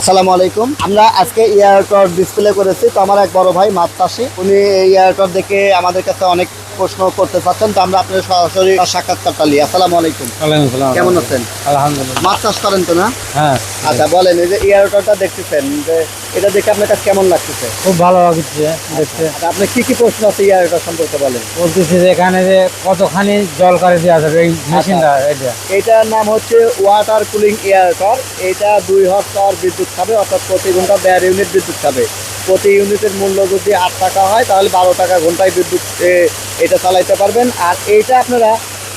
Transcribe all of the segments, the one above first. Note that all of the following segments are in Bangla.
আসসালামু আলাইকুম। আমরা আজকে এয়ারটর ডিসপ্লে করেছি। তো আমার এক বড় ভাই মাছ চাষি উনি এই এয়ারটর দেখে আমাদের কাছে অনেক প্রশ্ন করতে চাচ্ছেন। তো আমরা আপনার সরাসরি সাক্ষাৎকারটা নিই। আসসালামু আলাইকুম। কেমন আছেন? আলহামদুলিল্লাহ। মাছ চাষ করেন তো না? হ্যাঁ। আচ্ছা বলেন এই যে এয়ারটরটা দেখতেছেন যে এটা দেখে আপনার কাছে কেমন লাগতেছে? খুব ভালো লাগছে দেখতে। আচ্ছা, আপনার কি কি প্রশ্ন আছে এয়ারটর সম্পর্কে বলেন? বলতেছি যে এখানে যে কতখানি জল করে দেওয়া যাবে এই মেশিনটা এটা এটার নাম হচ্ছে ওয়াটার কুলিং এয়ারটর এটা দুই হর্স পাওয়ার বিদ্যুৎ খাবে অর্থাৎ প্রতি ঘণ্টা দেড় ইউনিট বিদ্যুৎ খাবে। প্রতি ইউনিটের মূল্য যদি আট টাকা হয় তাহলে বারো টাকা ঘন্টায় বিদ্যুৎ এটা চালাইতে পারবেন। আর এইটা আপনারা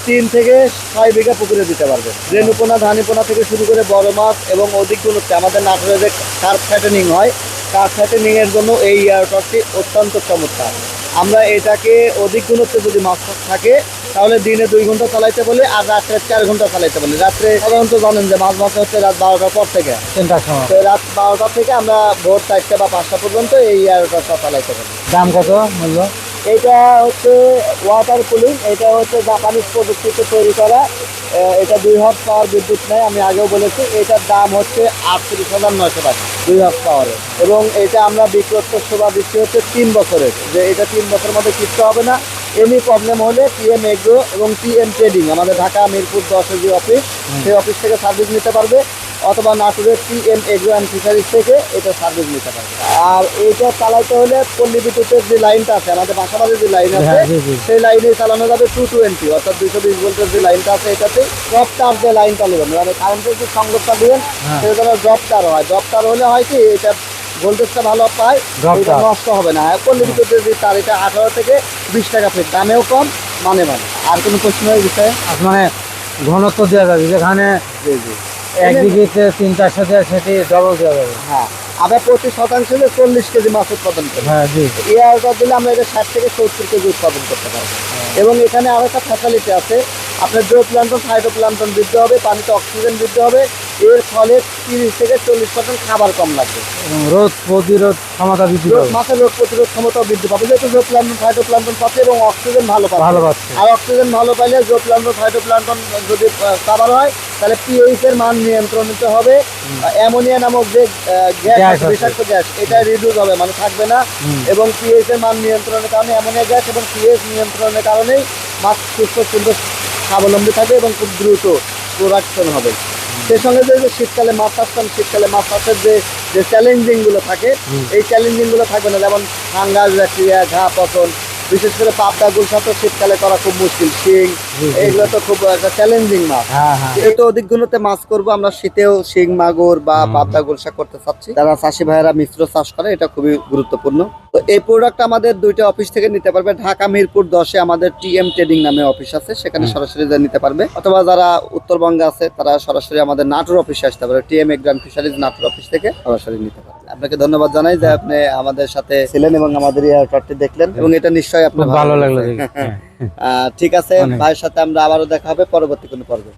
তিন থেকে ছয় বিঘা পুকুরে দিতে পারবেন। রেণুপোনা ধানিপোনা থেকে শুরু করে বড় মাছ এবং অধিক গুণত্বে আমাদের নাটোরে যে কার্প ফ্যাটেনিং হয় কার্প ফ্যাটেনিংয়ের জন্য এই এয়ারটরটি অত্যন্ত চমৎকার। আমরা এটাকে অধিক গুণত্বে যদি মাছ থাকে তাহলে দিনে দুই ঘণ্টা চালাইতে বলে আর রাত্রে চার ঘণ্টা চালাইতে বলে। রাত্রে সাধারণত জানেন যে মাছ মাছ হচ্ছে রাত বারোটার পর থেকে। তিনটার সময়। তো রাত বারোটা থেকে আমরা ভোর চারটা বা পাঁচটা পর্যন্ত এই এয়ারটরটা চালাইতে পারি দাম কত মূল্য? এটা হচ্ছে ওয়াটার কুলিং এটা হচ্ছে জাপানিজ প্রযুক্তিতে তৈরি করা। এটা দুই হাফ পাওয়ার বিদ্যুৎ নেয় আমি আগেও বলেছি। এটার দাম হচ্ছে আটত্রিশ হাজার নয়শো টাকা দুই হর্স পাওয়ারের এবং এটা আমরা বিক্রত্ব সেবা দিচ্ছি হচ্ছে তিন বছরের। যে এটা তিন বছরের মধ্যে কিচ্ছু হবে না। এনি প্রবলেম হলে পিএম এগ্রো এবং পিএম ট্রেডিং আমাদের ঢাকা মিরপুর দশের যে অফিস সেই অফিস থেকে সার্ভিস নিতে পারবে অথবা নাটোরের পিএম এগ্রো অ্যান্ড ফিশারিজ থেকে এটা সার্ভিস নিতে পারবে আর এইটা চালাইতে হলে পল্লী বিদ্যুতের যে লাইনটা আছে আমাদের বাসাবাড়ির যে লাইন আছে হ্যাঁ। সেই লাইনে চালানো যাবে টু টোয়েন্টি অর্থাৎ দুইশো বিশ ভোল্টের যে লাইনটা আছে এটাতে ড্রপ তার যে লাইনটা নেবেন মানে কারেন্টের যে সংযোগটা দেবেন হ্যাঁ। সেটা ড্রপ তার হয় ড্রপ তার হলে হয় কি এটা ভোল্টেজটা ভালো পায় নষ্ট হবে না। পল্লী বিদ্যুতের যে তার এটা আঠারো থেকে বিশ টাকা ফিট দামেও কম মানে মানে। আর কোনো প্রশ্ন এই বিষয়ে? মানে ঘনত্ব দেওয়া যাবে যেখানে জি জি। এক দিকে তিন চারশো দেওয়া সেটি ডবল দেওয়া যাবে। হ্যাঁ। আমরা প্রতি শতাংশে চল্লিশ কেজি মাছ উৎপাদন করি। হ্যাঁ জি। এয়ারটা দিলে আমরা এটা ষাট থেকে সত্তর কেজি উৎপাদন করতে পারব। এবং এখানে আরও একটা ফ্যাসিলিটি আছে। আপনার জো প্লান্টন হাইড্রো প্লান্টন বৃদ্ধি হবে পানিতে অক্সিজেন বৃদ্ধি হবে। এর ফলে তিরিশ থেকে চল্লিশ পার্সেন্ট খাবার কম লাগবে। এবং রোদ প্রতিরোধ ক্ষমতা বৃদ্ধি রোগ- পাবে। মাছের রোগ প্রতিরোধ ক্ষমতাও বৃদ্ধি পাবে। যেহেতু জো প্লান্টন হাইড্রো প্লান্টন পাচ্ছে এবং অক্সিজেন ভালো পাবে। ভালো পাচ্ছে। আর অক্সিজেন ভালো পাইলে জো প্লান্টন হাইড্রো প্লান্টন যদি খাবার হয় তাহলে পিএইচ এর মান নিয়ন্ত্রণিত হবে। অ্যামোনিয়া নামক যে গ্যাস। বিষাক্ত গ্যাস এটা রিডিউস হবে মানে থাকবে না। এবং পিএইচ এর মান নিয়ন্ত্রণের কারণে অ্যামোনিয়া গ্যাস এবং পিএইচ নিয়ন্ত্রণের কারণেই মাছ সুস্থ সুন্দর স্বাবলম্বী থাকবে এবং খুব দ্রুত প্রোডাকশন হবে। সেই সঙ্গে যে শীতকালে মাছ আসতাম শীতকালে মাছ চাষের যে যে চ্যালেঞ্জিংগুলো থাকে এই চ্যালেঞ্জিংগুলো থাকবে না। যেমন ফাঙ্গাস ব্যাকটেরিয়া ঘা পচন বিশেষ করে পাবদা গুলশা তো শীতকালে করা খুব মুশকিল শিং জি, তো খুব একটা চ্যালেঞ্জিং মাছ হ্যাঁ হ্যাঁ। যেহেতু অধিক গুণতে মাছ করব আমরা শীতেও শিং মাগুর বা। পাবদা গুলশা করতে চাচ্ছি। যারা চাষি ভাইয়েরা মিশ্র চাষ করে এটা খুবই গুরুত্বপূর্ণ। তো এই প্রোডাক্ট আমাদের দুইটা অফিস থেকে নিতে পারবে ঢাকা মিরপুর দশে আমাদের টিএম ট্রেডিং নামে অফিস আছে সেখানে সরাসরি নিতে পারবে। অথবা যারা উত্তরবঙ্গে আছে তারা সরাসরি আমাদের নাটোর অফিসে আসতে পারে টিএম এগ্রান ফিশারিজ নাটোর অফিস থেকে সরাসরি নিতে পারবে। আপনাকে ধন্যবাদ জানাই যে আপনি আমাদের সাথে ছিলেন এবং আমাদের এয়ারটরটি দেখলেন। এবং এটা নিশ্চয়ই আপনার ভালো লাগল ঠিক আছে ভাইয়ের সাথে আমরা আবারও দেখা হবে পরবর্তী কোনো পর্বে।